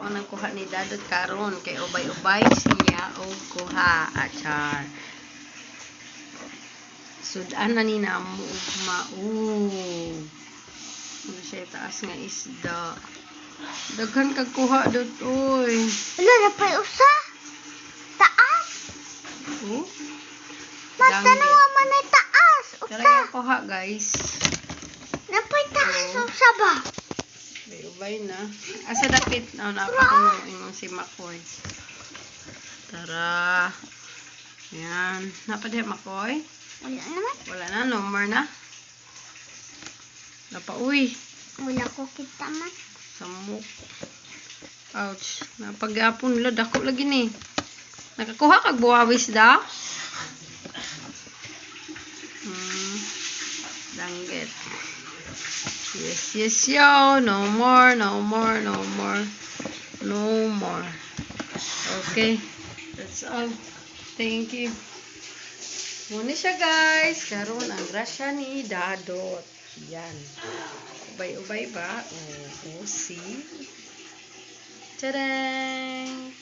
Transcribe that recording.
Kaon ang kuha ni Dadot karon kay ubay-ubay siya og kuha. Achar. Sudan na ni namo og. Ano siya taas nga isda. Daghan kag kuha dot oy. Wala na pa usa. Taas. Oh. Mas Danggit. tanawa man taas. Usa. kuha guys. Napay taas usa ba? Ubay na. Asa dapit na na pa kuno imong si Makoy. Tara. Yan. Napadiha Makoy. Wala naman. Wala na, no more na. Napauwi. Wala ko kita man. Samok. Ouch. Napagapon lo dako lagi ni. Nakakuha kag buwawis da? Hmm. Danggit. Yes, yes, yo. No more, no more, no more. No more. Okay. That's all. Thank you. Muna siya guys. Karoon ang grasya ni Dadot. Yan. Ubay-ubay ba? Oo, see? Tadang!